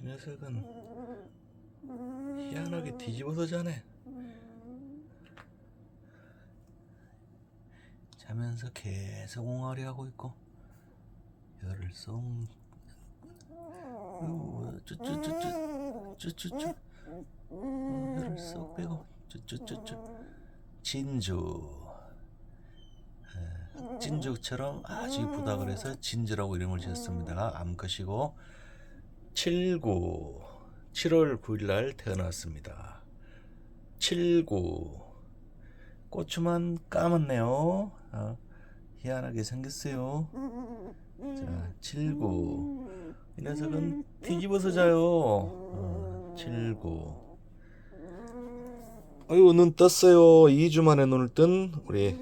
이 녀석은 희한하게 뒤집어서 자네. 자면서 계속 옹알이 하고 있고 열을 쏙 어, 쭈쭈쭈쭈 쭈쭈쭈 어, 열을 쏙 빼고 쭈쭈쭈쭈 진주. 에, 진주처럼 아주 이쁘다 그래서 진주라고 이름을 지었습니다. 암컷이고 79 7월 9일 날 태어났습니다 79 고추만 까맣네요 어, 희한하게 생겼어요 자, 79. 이 녀석은 뒤집어서 자요. 어, 79. 아이고, 눈 떴어요. 2주 만에 눈을 뜬 우리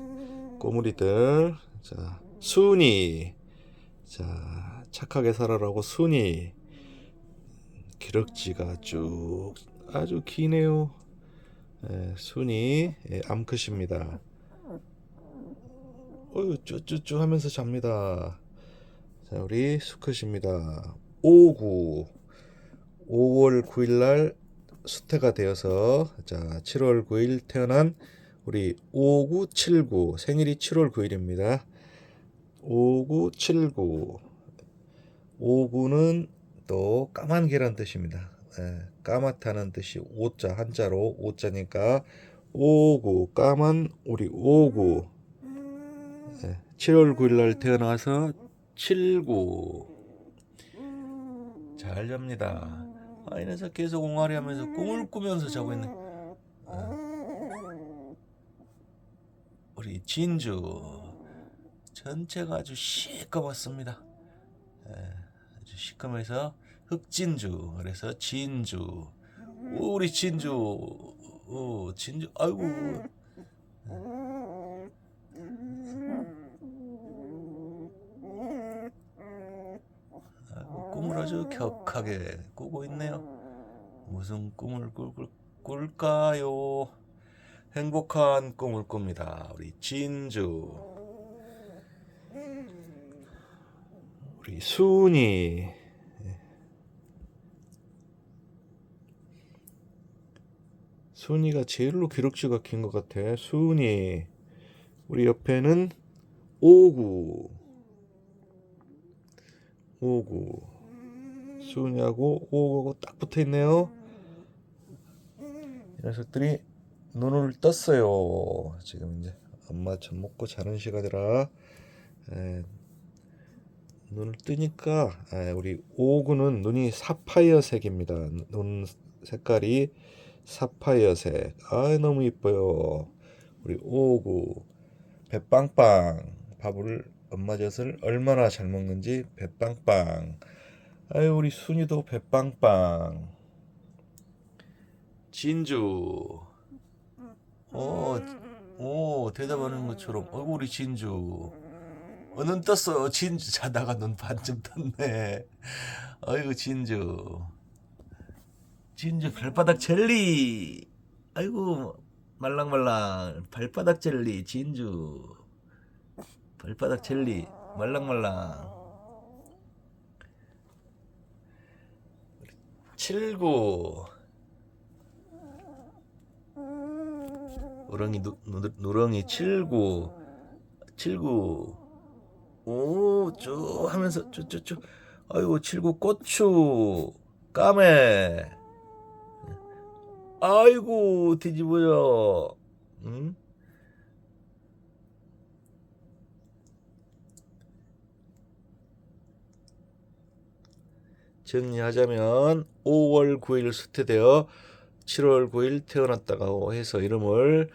꼬물이들. 자, 순이. 자, 착하게 살아라고 순이. 기럭지가 쭉 아주 기네요. 예, 순이 예, 암컷입니다. 어유 쭈쭈쭈 하면서 잡니다. 자, 우리 수컷입니다. 59. 5월 9일 날 수태가 되어서 자, 7월 9일 태어난 우리 5979 생일이 7월 9일입니다. 5979 59는 또 까만 개란 뜻입니다. 예, 까맣다는 뜻이 오자 한자로 오자니까 59 까만 우리 59 예, 7월 9일 날 태어나서 79. 잘 잡니다. 아, 이 녀석 계속 옹알이 하면서 꿈을 꾸면서 자고 있네. 어. 우리 진주. 전체가 아주 시꺼멓습니다. 예, 시꺼매서 흑진주. 그래서 진주. 오, 우리 진주. 오, 진주. 아이고. 꿈을 아주 격하게 꾸고 있네요. 무슨 꿈을 꿀, 꿀, 꿀까요? 행복한 꿈을 꿉니다. 우리 진주. 우리 순이. 순이가 제일로 기록지가 긴 것 같아. 순이. 우리 옆에는 오구. 오구. 수은이하고 오구하고 딱 붙어 있네요. 이 녀석들이 눈을 떴어요. 지금 이제 엄마 젖 먹고 자는 시간이라 에, 눈을 뜨니까 에, 우리 오구는 눈이 사파이어 색입니다. 눈 색깔이 사파이어색. 아 너무 이뻐요. 우리 오구 배빵빵 밥을 엄마 젖을 얼마나 잘 먹는지 배빵빵. 아유 우리 순이도 배빵빵. 진주. 오, 오 대답하는 것처럼. 우리 진주. 어, 눈 떴어. 진주 자다가 눈 반쯤 떴네. 아이고 진주. 진주 발바닥 젤리. 아이고 말랑말랑 발바닥 젤리 진주. 발바닥 젤리 말랑말랑. 79 우렁이 누, 누, 누렁이 79 79 오 쭉 하면서 쭉쭉쭉 아이고 79 고추. 까매. 아이고 뒤집어져 응? 정리하자면 5월 9일 수태되어 7월 9일 태어났다가 해서 이름을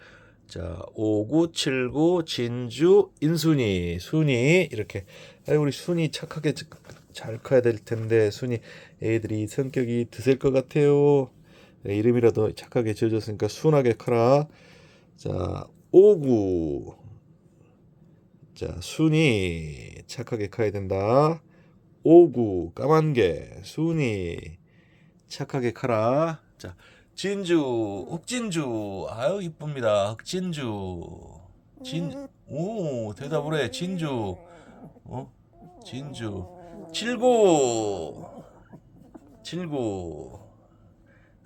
자5979 진주 인순이 순이 이렇게. 아이 우리 순이 착하게 자- 잘 커야 될 텐데 순이. 애들이 성격이 드셀 것 같아요. 네, 이름이라도 착하게 지어줬으니까 순하게 커라. 자 59. 자 순이 착하게 커야 된다. 59 까만 게. 순이 착하게 커라. 자 진주 흑진주. 아유 이쁩니다. 흑진주. 진 오 대답을 해. 진주. 어? 진주. 79 칠구.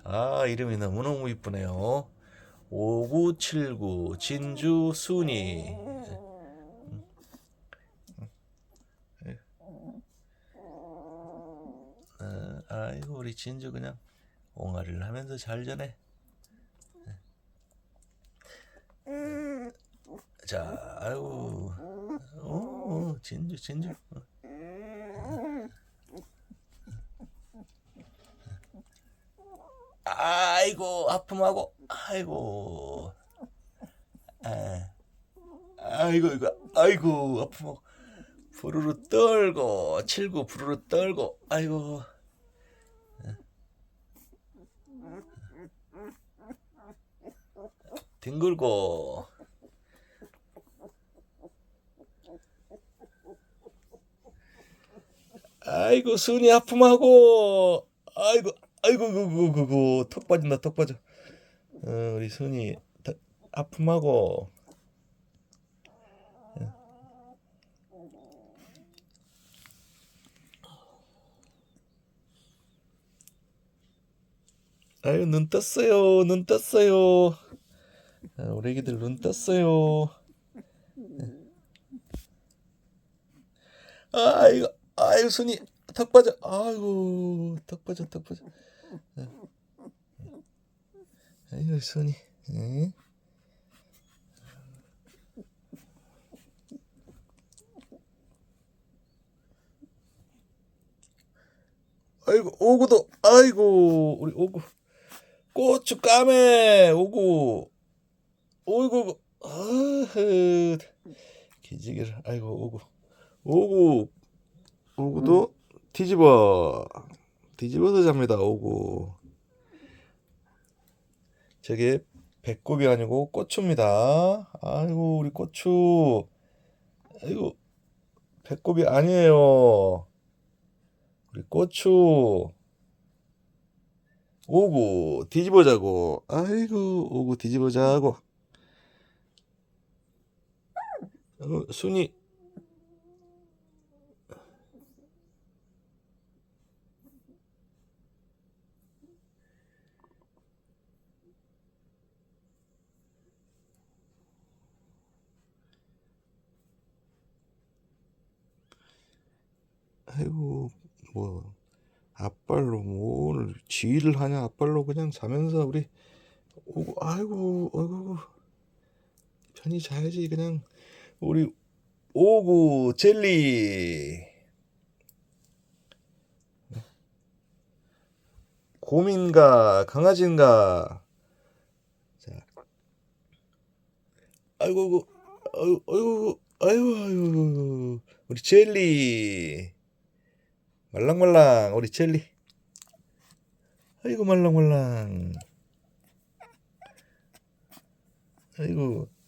아, 이름이 너무너무 이쁘네요. 오구 칠구. 진주 순이. 어, 아이고 우리 진주 그냥 옹알이를 하면서 잘 자네. 자, 아이고, 어, 어, 진주, 진주. 어. 아이고, 아픔하고, 아이고, 아, 아이고, 이거, 아이고, 아픔하고, 부르르 떨고, 칠구 부르르 떨고, 아이고. 뒹굴고, 아이고 순이 아픔하고. 아이고 아이고 그거 턱 빠진다 턱 빠져. 어, 우리 순이 턱- 아픔하고. 아유 눈 떴어요 눈 떴어요. 아, 우리 애기들 눈 떴어요. 아이고 아이고 손이 턱 빠져. 아이고 턱 빠져 턱 빠져. 아이고 손이 응? 아이고 오구도 아이고 우리 오구. 고추 까매 오구 오이고 아흐. 기지개를 아이고 오구 오구 오구도 뒤집어. 뒤집어서 잡니다 오구 저게 배꼽이 아니고 고추입니다. 아이고 우리 고추. 아이고 배꼽이 아니에요. 우리 고추. 오구 뒤집어 자고. 아이고 오구 뒤집어 자고 어, 순이. 아이고 뭐 앞발로 뭐 오늘 지휘를 하냐? 앞발로 그냥 자면서 우리 오고 아이고 아이고 편히 자야지 그냥 우리 오구 젤리. 곰인가 강아지인가. 자. 아이고 아이고 아이고 아이고 아이고. 우리 젤리. 말랑말랑 우리 젤리. 아이고 말랑말랑. 아이고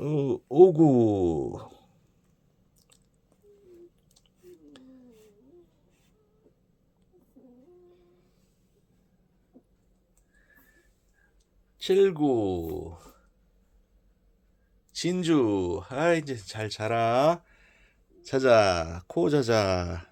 어, 오구. 칠구. 진주. 아 이제 잘 자라. 자자. 코 자자